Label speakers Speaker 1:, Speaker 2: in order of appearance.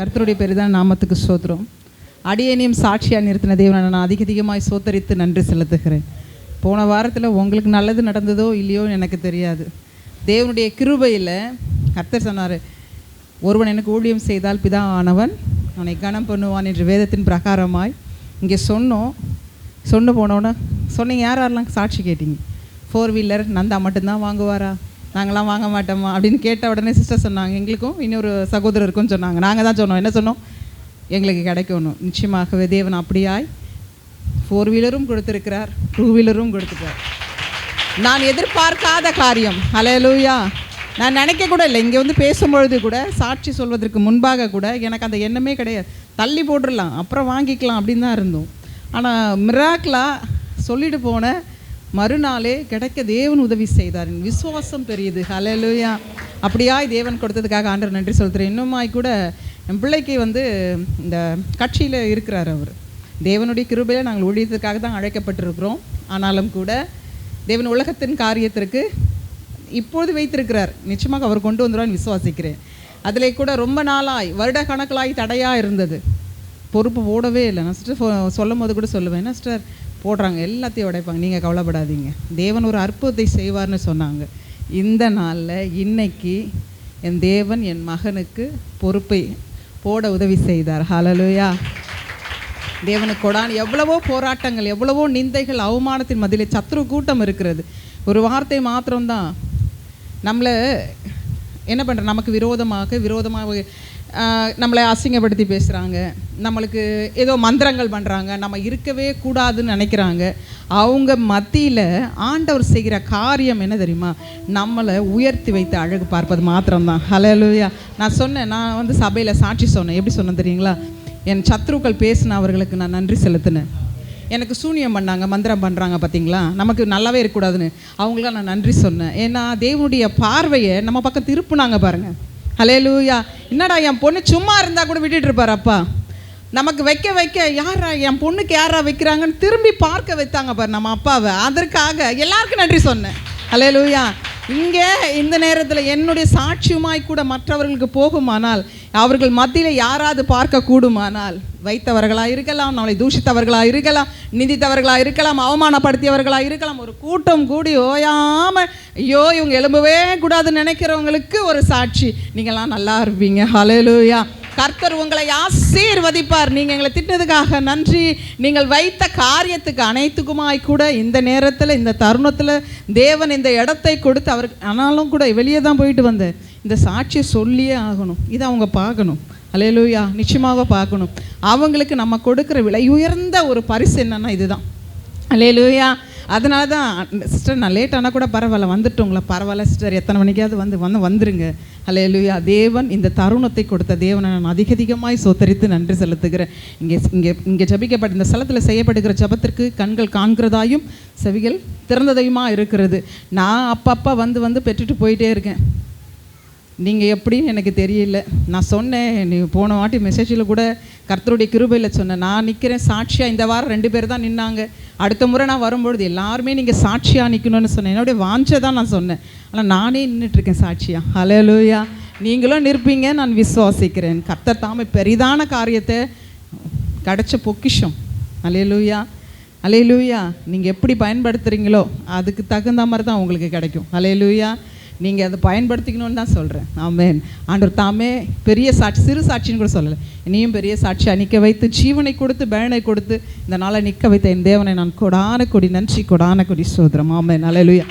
Speaker 1: கர்த்தருடைய பெரிதான நாமத்துக்கு சோத்திரம் அடியனையும் சாட்சியாக நிறுத்தின தேவனை நான் அதிக அதிகமாய் சோத்தரித்து நன்றி செலுத்துகிறேன். போன வாரத்தில் உங்களுக்கு நல்லது நடந்ததோ இல்லையோ எனக்கு தெரியாது. தேவனுடைய கிருபையில் கர்த்தர் சொன்னார் ஒருவன் எனக்கு ஊழியம் செய்தால் பிதா ஆனவன் அவனை கனம் பண்ணுவான் என்று வேதத்தின் பிரகாரமாய் இங்கே சொன்னோம். சொன்ன போனோன்னே சொன்னீங்க யார் யாரெல்லாம் சாட்சி கேட்டீங்க? ஃபோர் வீலர் நந்தா மட்டும்தான் வாங்குவாரா? நாங்களாம் வாங்க மாட்டோமா அப்படின்னு கேட்ட உடனே சிஸ்டர் சொன்னாங்க எங்களுக்கும் இன்னொரு சகோதரருக்கும் சொன்னாங்க. நாங்கள் தான் சொன்னோம். என்ன சொன்னோம்? எங்களுக்கு கிடைக்கணும். நிச்சயமாகவே தேவன் அப்படியாய் ஃபோர் வீலரும் கொடுத்துருக்கிறார் டூ வீலரும் கொடுத்துருக்கார் நான் எதிர்பார்க்காத காரியம். ஹalleluya நான் நினைக்க கூட இல்லை. இங்கே வந்து பேசும்பொழுது கூட சாட்சி சொல்வதற்கு முன்பாக கூட எனக்கு அந்த எண்ணமே கிடையாது. தள்ளி போட்டுடலாம் அப்புறம் வாங்கிக்கலாம் அப்படின்னு தான் இருந்தோம். ஆனால் மிராக்லாக சொல்லிட்டு போன மறுநாளே கிடைக்க தேவன் உதவி செய்தார். என் விசுவாசம் பெரியது. ஹலலுயா அப்படியாய் தேவன் கொடுத்ததுக்காக ஆண்டர் நன்றி சொல்கிறேன் இன்னுமாய் கூட என் பிள்ளைக்கு வந்து இந்த கட்சியில் இருக்கிறார் அவர். தேவனுடைய கிருபையில் நாங்கள் ஊழியத்துக்காக தான் அழைக்கப்பட்டிருக்கிறோம். ஆனாலும் கூட தேவன் உலகத்தின் காரியத்திற்கு இப்பொழுது வைத்திருக்கிறார். நிச்சயமாக அவர் கொண்டு வந்துடுவான்னு விசுவாசிக்கிறேன். அதில் கூட ரொம்ப நாளாய் வருட கணக்கலாய் தடையாக இருந்தது. பொறுப்பு போடவே இல்லை. நான் சிஸ்டர் சொல்லும் போது கூட சொல்லுவேன் என்ன சிஸ்டர் போடுறாங்க எல்லாத்தையும் உடைப்பாங்க. நீங்கள் கவலைப்படாதீங்க. தேவன் ஒரு அற்புதத்தை செய்வார்னு சொன்னாங்க. இந்த நாளில் இன்னைக்கு என் தேவன் என் மகனுக்கு பொறுப்பை போட உதவி செய்தார். ஹலலுயா தேவனுக்கு கொடான். எவ்வளவோ போராட்டங்கள் எவ்வளவோ நிந்தைகள் அவமானத்தின் மத்தியிலே சத்ரு கூட்டம் இருக்கிறது. ஒரு வார்த்தை மாத்திரம்தான். நம்மளை என்ன பண்ணுற நமக்கு விரோதமாக விரோதமாக நம்மளை அசிங்கப்படுத்தி பேசுகிறாங்க நம்மளுக்கு ஏதோ மந்திரங்கள் பண்ணுறாங்க நம்ம இருக்கவே கூடாதுன்னு நினைக்கிறாங்க. அவங்க மத்தியில் ஆண்டவர் செய்கிற காரியம் என்ன தெரியுமா? நம்மளை உயர்த்தி வைத்து அழகு பார்ப்பது மாத்திரம்தான். ஹalleluya நான் சொன்னேன் நான் வந்து சபையில் சாட்சி சொன்னேன். எப்படி சொன்னேன் தெரியுங்களா? என் சத்ருக்கள் பேசின அவர்களுக்கு நான் நன்றி செலுத்தினேன். எனக்கு சூனியம் பண்ணாங்க மந்திரம் பண்ணுறாங்க பார்த்தீங்களா நமக்கு நல்லாவே இருக்கக்கூடாதுன்னு. அவங்களாம் நான் நன்றி சொன்னேன். ஏன்னா தேவனுடைய பார்வையை நம்ம பக்கம் திருப்புனாங்க பாருங்கள் ஹலே லூயா என்னடா என் பொண்ணு சும்மா இருந்தால் கூட விட்டுட்டு இருப்பார் அப்பா. நமக்கு வைக்க வைக்க யாரா என் பொண்ணுக்கு யாரா வைக்கிறாங்கன்னு திரும்பி பார்க்க வைத்தாங்க பாரு நம்ம அப்பாவை. அதற்காக எல்லாருக்கும் நன்றி சொன்னேன். ஹலே லூயா இங்கே இந்த நேரத்தில் என்னுடைய சாட்சியுமாய் கூட மற்றவர்களுக்கு போகுமானால் அவர்கள் மத்தியில் யாராவது பார்க்க கூடுமானால் வைத்தவர்களாக இருக்கலாம் நம்மளை தூஷித்தவர்களாக இருக்கலாம் நிந்தித்தவர்களாக இருக்கலாம் அவமானப்படுத்தியவர்களாக இருக்கலாம் ஒரு கூட்டம் கூடி ஓயாமல் ஐயோ இவங்க எழும்பவே கூடாதுன்னு நினைக்கிறவங்களுக்கு ஒரு சாட்சி. நீங்களாம் நல்லா இருப்பீங்க. ஹalleluya கர்த்தர் உங்களை ஆசீர்வதிப்பார். நீங்கள் எங்களை திட்டினதுக்காக நன்றி. நீங்கள் வைத்த காரியத்துக்கு அனைத்துக்குமாய் கூட இந்த நேரத்தில் இந்த தருணத்தில் தேவன் இந்த இடத்தை கொடுத்து அவருக்கு ஆனாலும் கூட வெளியே தான் போயிட்டு வந்தேன் இந்த சாட்சியை சொல்லியே ஆகணும். இதை அவங்க பார்க்கணும். அலையலூயா நிச்சயமாக பார்க்கணும். அவங்களுக்கு நம்ம கொடுக்குற விலை உயர்ந்த ஒரு பரிசு என்னன்னா இதுதான். அலையலூயா அதனால தான் சிஸ்டர் நான் லேட் ஆனால் கூட பரவாயில்ல வந்துட்டோங்களா பரவாயில்ல சிஸ்டர் எத்தனை மணிக்காவது வந்து வந்து வந்துருங்க. அல்லேலூயா தேவன் இந்த தருணத்தை கொடுத்த தேவனை நான் அதிக அதிகமாய் சோத்தரித்து நன்றி செலுத்துகிறேன். இங்கே இங்கே இங்கே ஜபிக்கப்பட்ட இந்த ஸ்தலத்தில் செய்யப்படுகிற ஜபத்திற்கு கண்கள் காண்கிறதாயும் செவிகள் திறந்ததையுமா இருக்கிறது. நான் அப்பப்போ வந்து வந்து பெற்றுட்டு போயிட்டே இருக்கேன். நீங்கள் எப்படின்னு எனக்கு தெரியல. நான் சொன்னேன் நீ போன வாட்டி மெசேஜில் கூட கர்த்தருடைய கிருபையில் சொன்னேன். நான் நிற்கிறேன் சாட்சியாக இந்த வாரம் ரெண்டு பேர் தான் நின்னாங்க. அடுத்த முறை நான் வரும்பொழுது எல்லாருமே நீங்கள் சாட்சியாக நிற்கணும்னு சொன்னேன். என்னுடைய வாஞ்சை தான் நான் சொன்னேன். ஆனால் நானே நின்றுட்டுருக்கேன் சாட்சியாக லூயா நீங்களும் நிற்பீங்க நான் விசுவாசிக்கிறேன். கர்த்தர் தாமே பெரிதான காரியத்தை கிடைச்ச பொக்கிஷம். அலையலூயா அலையலூயா நீங்கள் எப்படி பயன்படுத்துகிறீங்களோ அதுக்கு தகுந்த மாதிரி தான் உங்களுக்கு கிடைக்கும். அலையலூயா நீங்கள் அதை பயன்படுத்திக்கணும்னு தான் சொல்கிறேன் ஆமேன். ஆண்டவர் தாமே பெரிய சாட்சி சிறு சாட்சின்னு கூட சொல்லலை. இனியும் பெரிய சாட்சியாக நிற்க வைத்து ஜீவனை கொடுத்து பேனை கொடுத்து இந்த நாளை நிற்க வைத்த என் தேவனை நான் கொடான கொடி நன்றி கொடான கொடி சோதரம். ஆமென். அலையலூயா